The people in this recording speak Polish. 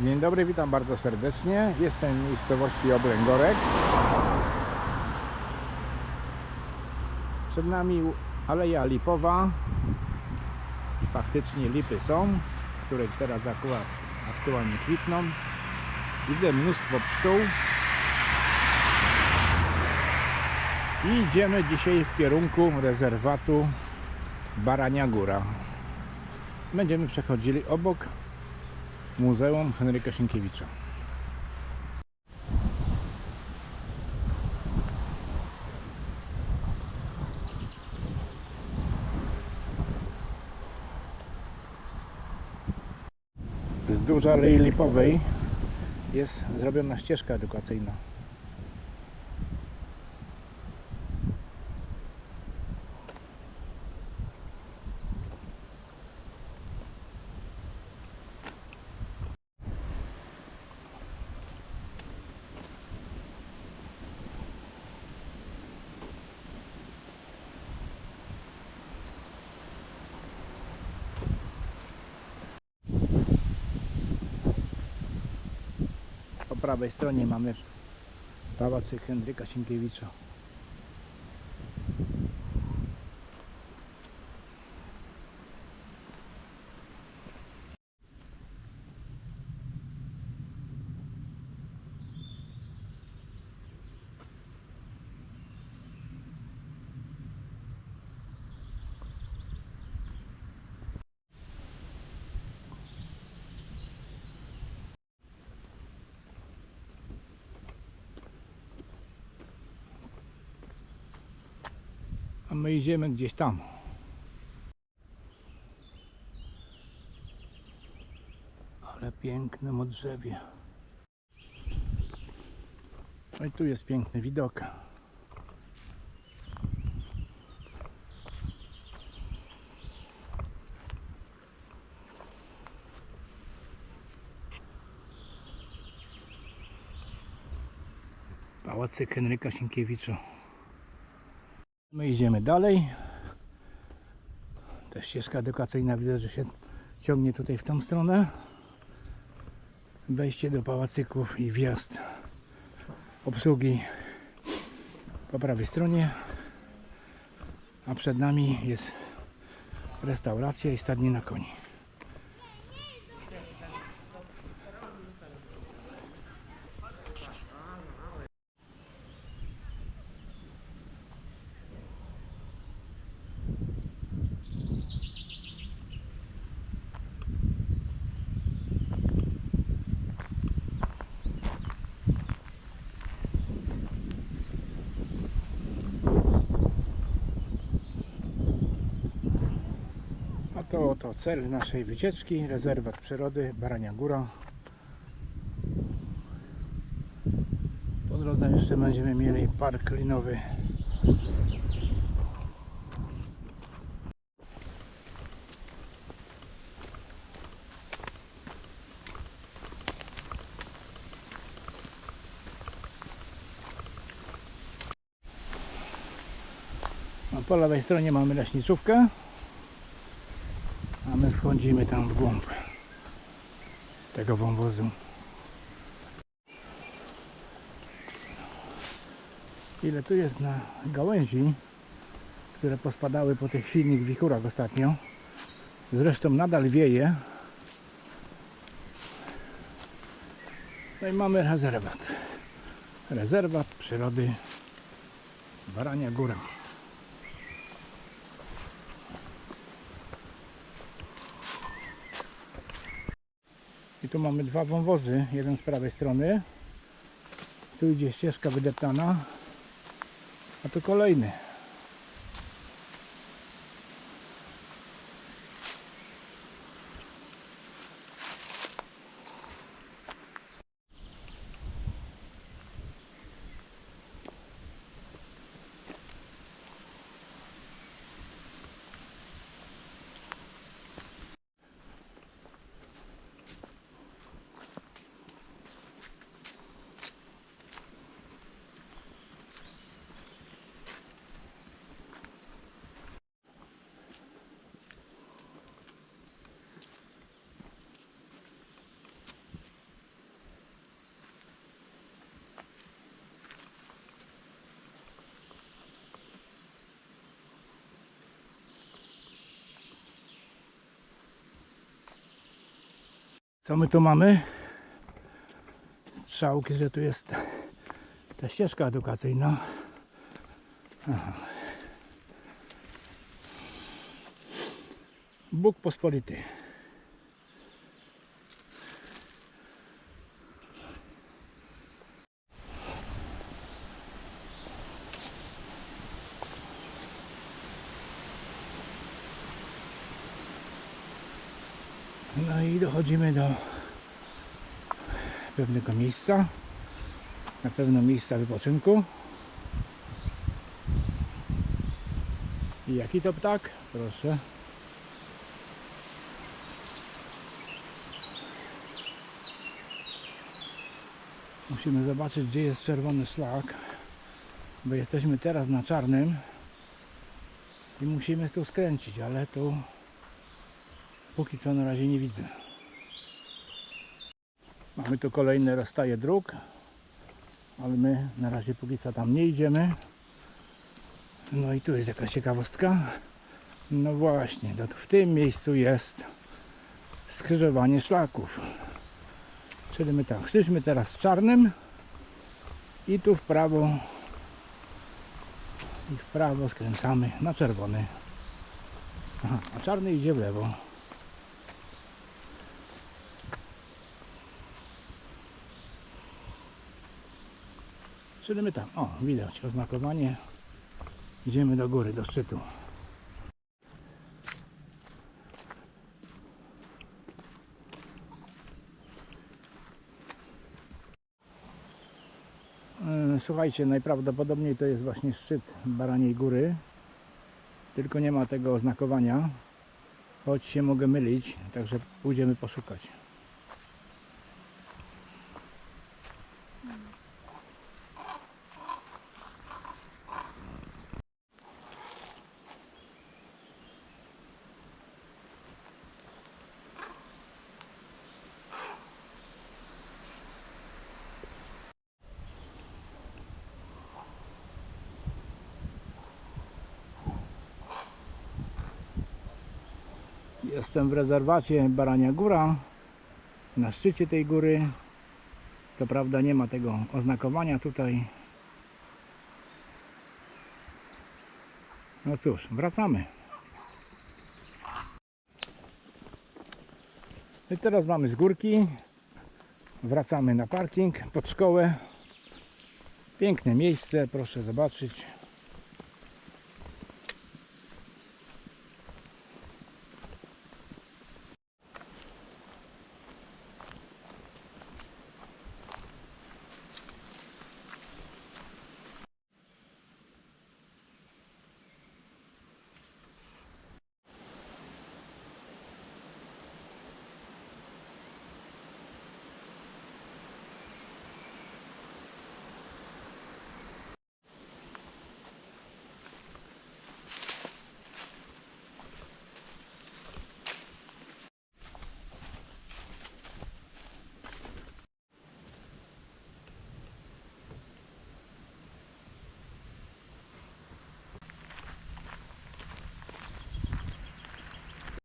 Dzień dobry, witam bardzo serdecznie. Jestem w miejscowości Obręgorek. Przed nami Aleja Lipowa. I faktycznie lipy są, które teraz akurat aktualnie kwitną. Widzę mnóstwo pszczół. I idziemy dzisiaj w kierunku rezerwatu Barania Góra. Będziemy przechodzili obok Muzeum Henryka Sienkiewicza. Wzdłuż Alei Lipowej jest zrobiona ścieżka edukacyjna. Prawej stronie mamy pałacyk Henryka Sienkiewicza. My idziemy gdzieś tam. Ale piękne drzewie. No i tu jest piękny widok. Pałacyk Henryka Sienkiewicza. My idziemy dalej. Ta ścieżka edukacyjna widzę, że się ciągnie tutaj w tą stronę. Wejście do pałacyków i wjazd obsługi po prawej stronie. A przed nami jest restauracja i stadnina koni. A to oto cel naszej wycieczki, rezerwat przyrody Barania Góra. Po drodze jeszcze będziemy mieli park linowy. Po lewej stronie mamy leśniczówkę. A my wchodzimy tam w głąb tego wąwozu. Ile tu jest na gałęzi, które pospadały po tych silnych wichurach ostatnio. Zresztą nadal wieje. No i mamy rezerwat. Rezerwat przyrody Barania Góra. I tu mamy dwa wąwozy, jeden z prawej strony. Tu idzie ścieżka wydeptana, a tu kolejny. Co my tu mamy? Strzałki, że tu jest ta ścieżka edukacyjna. Aha. Bóg pospolity. No i dochodzimy do pewnego miejsca. Na pewno miejsca wypoczynku. I jaki to ptak? Proszę. Musimy zobaczyć, gdzie jest czerwony szlak, bo jesteśmy teraz na czarnym i musimy tu skręcić, ale tu póki co na razie nie widzę. Mamy tu kolejne rozstaje dróg, ale my na razie póki co tam nie idziemy. No i tu jest jakaś ciekawostka. No właśnie, w tym miejscu jest skrzyżowanie szlaków. Czyli my tak, szliśmy teraz w czarnym i tu w prawo i w prawo skręcamy na czerwony. Aha, a czarny idzie w lewo. Czyli my tam, o widać oznakowanie. Idziemy do góry, do szczytu. E, Słuchajcie, najprawdopodobniej to jest właśnie szczyt Baraniej Góry. Tylko nie ma tego oznakowania. Choć się mogę mylić, także pójdziemy poszukać. Jestem w rezerwacie Barania Góra, na szczycie tej góry. Co prawda nie ma tego oznakowania tutaj. No cóż, wracamy. I teraz mamy z górki. Wracamy na parking pod szkołę. Piękne miejsce, proszę zobaczyć.